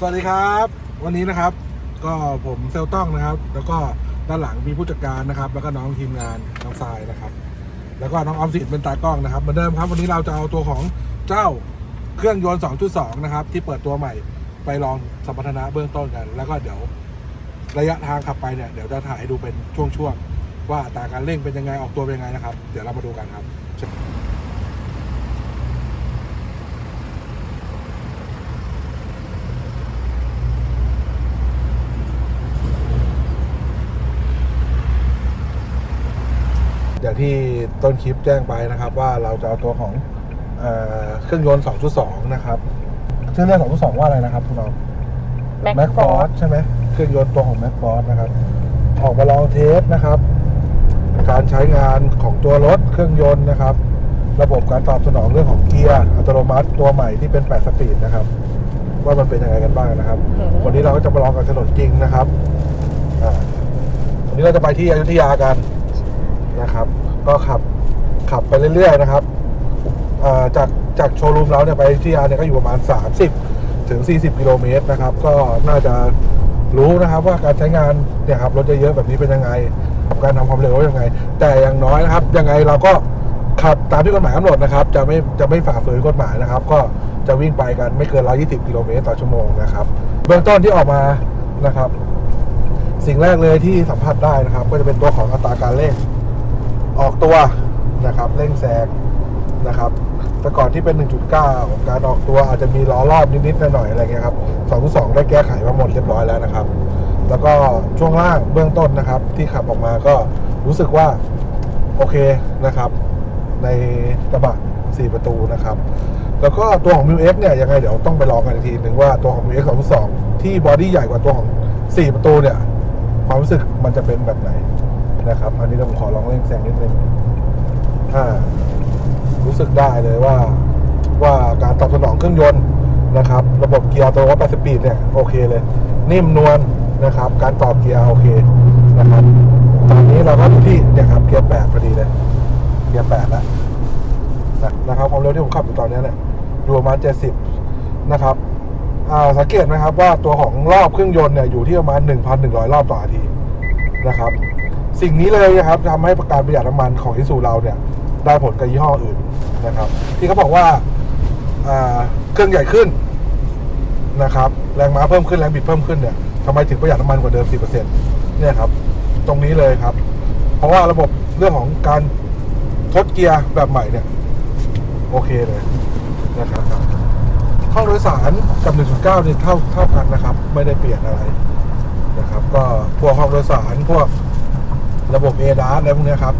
สวัสดีครับ วันนี้นะครับ ก็ผมเซลต้องนะครับ แล้วก็ด้านหลังมีผู้จัดการนะครับ แล้วก็น้องทีมงานน้องทรายนะครับ แล้วก็น้องออมสินเป็นตากล้องนะครับเหมือนเดิมครับ วันนี้เราจะเอาตัวของเจ้าเครื่องยนต์ 2.2 นะครับ ที่เปิดตัวใหม่ไปลองสมรรถนะเบื้องต้นกัน แล้วก็เดี๋ยวระยะทางขับไปเนี่ยเดี๋ยวจะถ่ายให้ดูเป็นช่วงๆว่าอัตราการเร่งเป็นยังไงออกตัวเป็นยังไงนะครับ เดี๋ยวเรามาดูกันครับ อย่าง ที่ต้นคลิปแจ้งไปนะครับ ว่าเราจะเอาตัวของเออเครื่องยนต์ 2.2 นะครับชื่อเรื่อง2.2 ว่าอะไรนะครับคุณน้อง Mac Mac Force Force ใช่ไหมเครื่องยนต์ตัวของ Mac Force นะครับ ออกมาลองเทสนะครับ การใช้งานของตัวรถเครื่องยนต์นะครับ ระบบการตอบสนองเรื่องของเกียร์อัตโนมัติตัวใหม่ที่เป็น 8 สปีดนะครับ ว่ามันเป็นยังไงกันบ้างนะครับอืมวันนี้เราก็จะมาลองกับถนนจริงนะครับอ่าวันนี้เราจะไปที่อยุธยากัน นะครับ ก็ขับขับไปเรื่อยๆนะครับจากจากโชว์รูมเราเนี่ยไปอยุธยาเนี่ยก็อยู่ประมาณ 30 ถึง 40 กิโลเมตรนะครับ ก็น่าจะรู้นะครับว่าการใช้งานเนี่ยครับรถเยอะๆแบบนี้เป็นยังไงการทำความเร็วว่ายังไง แต่อย่างน้อยนะครับยังไงเราก็ขับตามที่กฎหมายกำหนดนะครับ จะไม่จะไม่ฝ่าฝืนกฎหมายนะครับ ก็จะวิ่งไปกันไม่เกิน 120 กิโลเมตรต่อชั่วโมงนะครับ เบื้องต้นที่ออกมานะครับ สิ่งแรกเลยที่สัมผัสได้นะครับ ก็จะเป็นตัวของอัตราการเร่ง ออกตัวนะครับเร่งแซงนะครับแต่ก่อนที่เป็น 1.9ของการออกตัวอาจจะมีล้อรอบนิดๆหน่อยๆอะไรเงี้ยครับ2.2 ได้แก้ไขมาหมดเรียบร้อยแล้วนะครับ แล้วก็ช่วงล่างเบื้องต้นนะครับ ที่ขับออกมาก็รู้สึกว่าโอเคนะครับ ในกระบะ 4 ประตูนะครับ แล้วก็ตัวของ m ิ x เนี่ยยังไงเดี๋ยวต้องไปลองกันอีกทีหนึ่งว่าตัวของ m ิ x 2.2 ที่บอดี้ใหญ่กว่าตัวของ 4 ประตูเนี่ยความรู้สึกมันจะเป็นแบบไหน นะครับ อันนี้ผมขอลองเร่งแซงนิดนึงถ้ารู้สึกได้เลยว่าว่าการตอบสนองเครื่องยนต์นะครับ ระบบเกียร์ตัวว่า8สปีดเนี่ยโอเคเลย นิ่มนวลนะครับ การตอบเกียร์โอเคนะครับ ตอนนี้เราก็อยู่ที่เนี่ยครับเกียร์8พอดีเลย เกียร์8แล้วนะนะครับความเร็วที่ผมขับอยู่ตอนนี้เนี่ยอยู่ประมาณ70นะครับสังเกตนะครับว่าตัวของรอบเครื่องยนต์เนี่ยอยู่ที่ประมาณ 1,100 รอบต่อนาทีนะครับ สิ่งนี้เลยนะครับทำให้การประหยัดน้ำมันของอิสูเราเนี่ย ได้ผลกับยี่ห้ออื่นนะครับ ที่เขาบอกว่าอ่าเครื่องใหญ่ขึ้นนะครับ แรงม้าเพิ่มขึ้นแรงบิดเพิ่มขึ้นเนี่ยทำไมถึงประหยัดน้ำมันกว่าเดิม 10%เนี่ยครับ ตรงนี้เลยครับ เพราะว่าระบบเรื่องของการทดเกียร์แบบใหม่เนี่ย โอเคเลยนะครับห้องโดยสารกับ 1.9เนี่ยเท่าเท่ากันนะครับ ไม่ได้เปลี่ยนอะไรนะครับ ก็พวกห้องโดยสารพวก ระบบ a d a s อะไรพวกนี้ครับ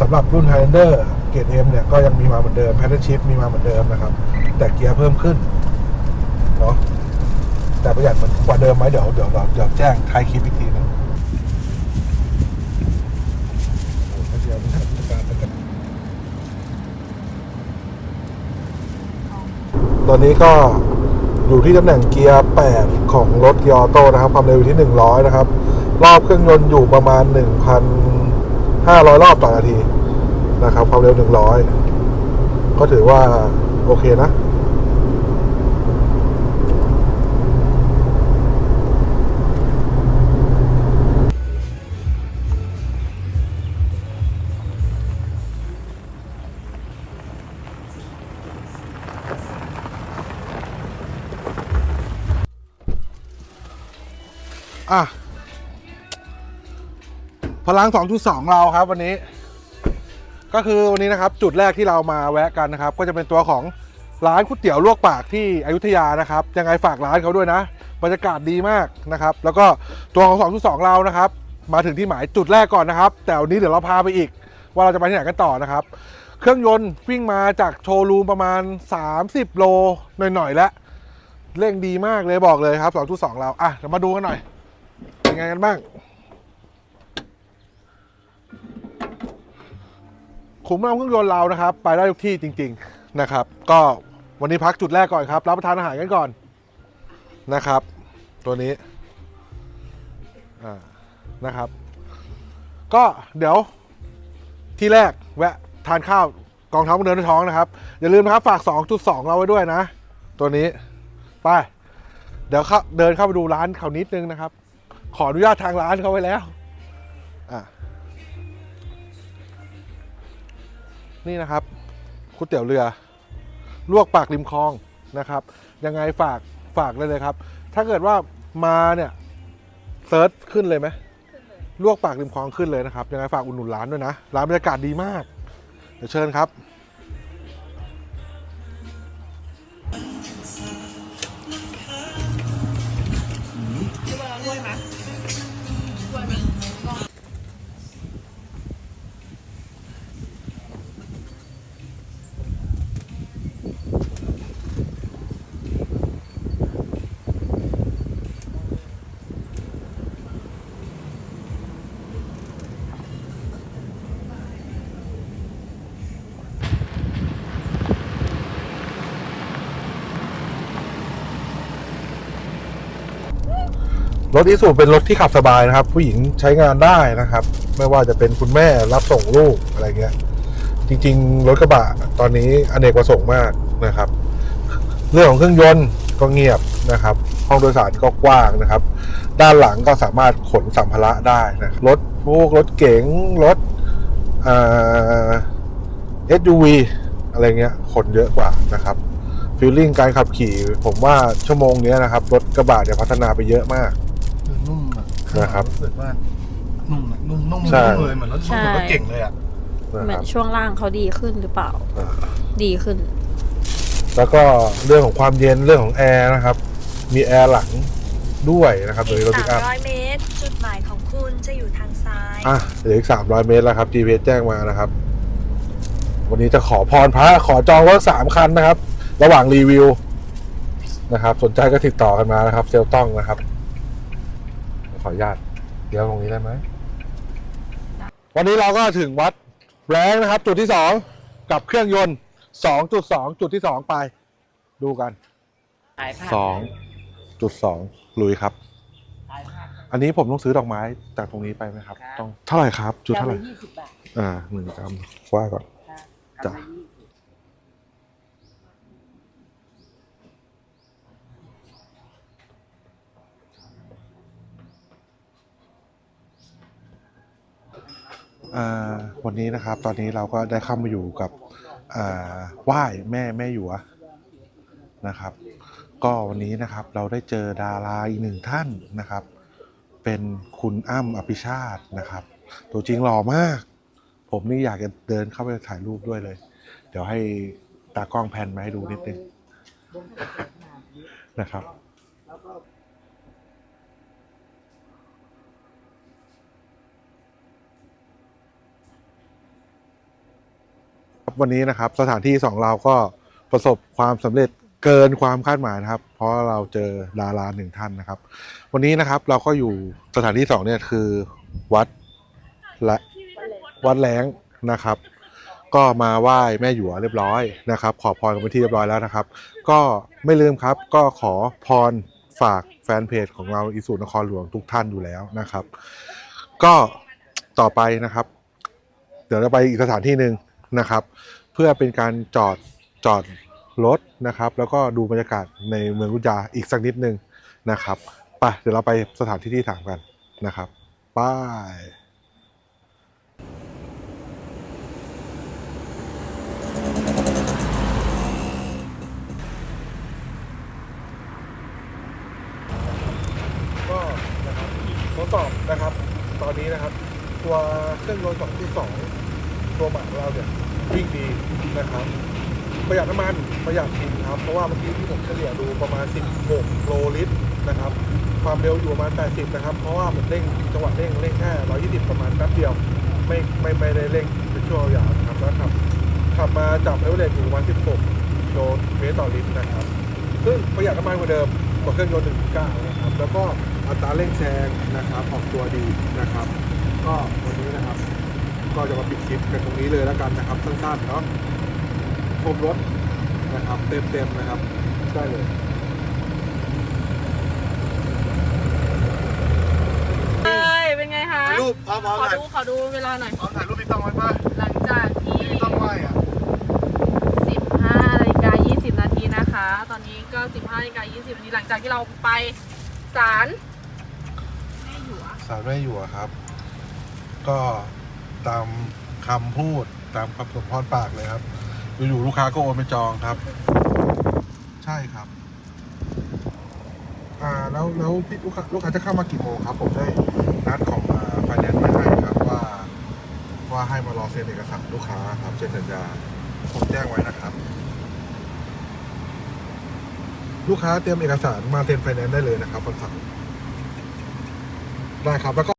สำหรับรุ่น Highlander เกรด M เนี่ยก็ยังมีมาเหมือนเดิม Paddle Shift มีมาเหมือนเดิมนะครับ แต่เกียร์เพิ่มขึ้นเนาะแต่ประหยัดเหมือนกว่าเดิมไหมเดี๋ยวเดี๋ยวเดี๋ยวแจ้งท้ายคลิปอีกทีนึงเดี๋ยวมีทางผู้จัดการกันตอนนี้ก็อยู่ที่ตำแหน่งเกียร์ 8 ของรถเกียร์ออโต้นะครับ ความเร็วอยู่ที่ 100 นะครับ รอบเครื่องยนต์อยู่ประมาณ 1,500 รอบต่อนาทีนะครับ ความเร็ว 100 ก็ถือว่าโอเคนะ อะ พลัง 2.2 เราครับวันนี้ ก็คือวันนี้นะครับจุดแรกที่เรามาแวะกันนะครับ ก็จะเป็นตัวของร้านก๋วยเตี๋ยวลวกปากที่อยุธยานะครับ ยังไงฝากร้านเขาด้วยนะ บรรยากาศดีมากนะครับ แล้วก็ตัวของ 2.2 เรานะครับ มาถึงที่หมายจุดแรกก่อนนะครับ แต่วันนี้เดี๋ยวเราพาไปอีก ว่าเราจะไปที่ไหนกันต่อนะครับ เครื่องยนต์วิ่งมาจากโชว์รูมประมาณ 30 โลหน่อยๆแล้วเร่งดีมากเลยบอกเลยครับ 2.2 เราอะเดี๋ยวมาดูกันหน่อยเป็นไงกันบ้าง ขุมน้ำเครื่องยนต์เรานะครับ ไปได้ทุกที่จริง ๆนะครับ ก็วันนี้พักจุดแรกก่อนครับ รับประทานอาหารกันก่อนนะครับ ตัวนี้อ่านะครับ ก็เดี๋ยวที่แรกแวะทานข้าวกองทัพเดินท้องนะครับ อย่าลืมนะครับฝาก 2.2 เราไว้ด้วยนะ ตัวนี้ไปเดี๋ยวเข้าเดินเข้าไปดูร้านเขานิดนึงนะครับ ขออนุญาตทางร้านเขาไว้แล้ว นี่นะครับก๋วยเตี๋ยวเรือ ลวกปากริมคลองนะครับ ยังไงฝากฝากเลยเลยครับ ถ้าเกิดว่ามาเนี่ยเซิร์ชขึ้นเลยไหมลวกปากริมคลองขึ้นเลยนะครับยังไงฝากอุดหนุนร้านด้วยนะร้านบรรยากาศดีมาก เดี๋ยวเชิญครับ รถอีซูเป็นรถที่ขับสบายนะครับ ผู้หญิงใช้งานได้นะครับ ไม่ว่าจะเป็นคุณแม่รับส่งลูกอะไรเงี้ย จริง ๆ รถกระบะตอนนี้อเนกประสงค์มากนะครับ เรื่องของเครื่องยนต์ก็เงียบนะครับ ห้องโดยสารก็กว้างนะครับ ด้านหลังก็สามารถขนสัมภาระได้นะรถพวกรถเก๋งรถเอ่อ SUV อะไรเงี้ยขนเยอะกว่านะครับฟีลลิ่งการขับขี่ ผมว่าชั่วโมงนี้นะครับ รถกระบะเนี่ยพัฒนาไปเยอะมาก นุ่มอะนะครับ รู้สึกว่านุ่มอะนุ่มนุ่มใช่ นุ่มเลยเหมือนรถใช่เหมือนรถเก่งเลยอะนะเหมืคอนรับช่วงล่างเขาดีขึ้นหรือเปล่า อ่าดีขึ้น แล้วก็เรื่องของความเย็นเรื่องของแอร์นะครับ มีแอร์หลังด้วยนะครับโดยรถอีปิกกอัพ300 เมตร จุดหมายของคุณจะอยู่ทางซ้าย อะเหลืออีก 300 เมตรแล้วครับ GPS แจ้งมานะครับ วันนี้จะขอพรพระขอจองรถสามคันนะครับ ระหว่างรีวิวนะครับ สนใจก็ติดต่อกันมานะครับ เซลต้องนะครับข ออนุญาตเดี๋ยวตรงนี้ได้ไหม วันนี้เราก็ถึงวัดแรงนะครับ จุดที่สองกับเครื่องยนต์2.2จุดที่สองไป ดูกันสองจุดสองลุยครับอันนี้ผมต้องซื้อดอกไม้จากตรงนี้ไปไหมครับ ต้องเท่าไหร่ครับ จุดเท่าไหร่ยี่สิบบาทอ่าหนึ่งกรัมว่าก่อนค่ะจ้ะ กำละยี่สิบ อ่า วันนี้นะครับตอนนี้เราก็ได้เข้ามาอยู่กับอ่าไหว้แม่แม่หยวนะครับ ก็วันนี้นะครับเราได้เจอดาราอีกหนึ่งท่านนะครับ เป็นคุณอ้ำอภิชาตินะครับ ตัวจริงหล่อมาก ผมนี่อยากจะเดินเข้าไปถ่ายรูปด้วยเลย เดี๋ยวให้ตากล้องแพนมาให้ดูนิดนึงนะครับ วันนี้นะครับสถานที่สองเราก็ประสบความสำเร็จเกินความคาดหมายนะครับ เพราะเราเจอดาราหนึ่งท่านนะครับ วันนี้นะครับเราก็อยู่สถานที่สองเนี่ยคือวัดและวัดแรงนะครับ ก็มาไหว้แม่หยวเรียบร้อยนะครับ ขอพรกันไปที่เรียบร้อยแล้วนะครับ ก็ไม่ลืมครับก็ขอพรฝากแฟนเพจของเราอิสุนครหลวงทุกท่านอยู่แล้วนะครับ ก็ต่อไปนะครับ เดี๋ยวเราไปอีกสถานที่หนึ่ง นะครับ เพื่อเป็นการจอดจอดรถนะครับ แล้วก็ดูบรรยากาศในเมืองรุยาอีกสักนิดนึงนะครับไปเดี๋ยวเราไปสถานที่ที่ถามกันนะครับไป้ายก็นะครับทดสอบนะครับ ตอนนี้นะครับ ตัวเครื่องยนต์2.2 ตัวใหม่ของเราเนี่ยวิ่งดีนะครับประหยัดน้ำมันประหยัดดินครับ เพราะว่าเมื่อกี้ที่ผมเฉลี่ยดูประมาณ 16โลลิตรนะครับ ความเร็วอยู่ประมาณ 80 นะครับ เพราะว่ามันเร่งจังหวะเร่งเร่งแค่120 ประมาณแป๊บเดียว ไม่ไม่ไม่ได้เร่งเป็นช่วงยาวนะครับแล้วขับขับมาจับเอเวอเรสต์อยู่ประมาณ 16โลเมตรต่อลิตรนะครับ ซึ่งประหยัดน้ำมันกว่าเดิมกว่าเครื่องยนต์1.9นะครับ แล้วก็อัตราเร่งแซงนะครับออกตัวดีนะครับ ก็วันนี้นะครับ ก็ จะมาปิดคลิปกันตรงนี้เลยแล้วกันนะครับสั้นๆเนาะชมรถนะครับเต็มๆนะครับได้เลยเอ้ยเป็นไงคะรูปพร้อมขอๆถ่ายดูขอดูเวลาหน่อย พร้อมถ่ายรูปพี่ต้องไว้ป่ะหลังจากที่ พี่ต้องไหว้อะ15นาฬิกา20 นาทีนะคะ ตอนนี้ก็ 15นาฬิกา20 นาทีหลังจากที่เราไปศาลแม่หยวสารแม่อยู่อะครับ ก็ ตามคำพูดตามคำสมพรปากเลยครับอยู่ๆลูกค้าก็โอนไปจองครับ ใช่ครับ อ่าแล้วแล้วพี่ลูกค้าลูกค้าจะเข้ามากี่โมงครับ ผมได้นัดของไฟแนนซ์ไว้ให้ครับว่า ว่าให้มารอเซ็นเอกสารลูกค้าครับเซ็นสัญญาผมแจ้งไว้นะครับ ลูกค้าเตรียมเอกสารมาเซ็นไฟแนนซ์ได้เลยนะครับวันเสาร์ได้ครับแล้วก็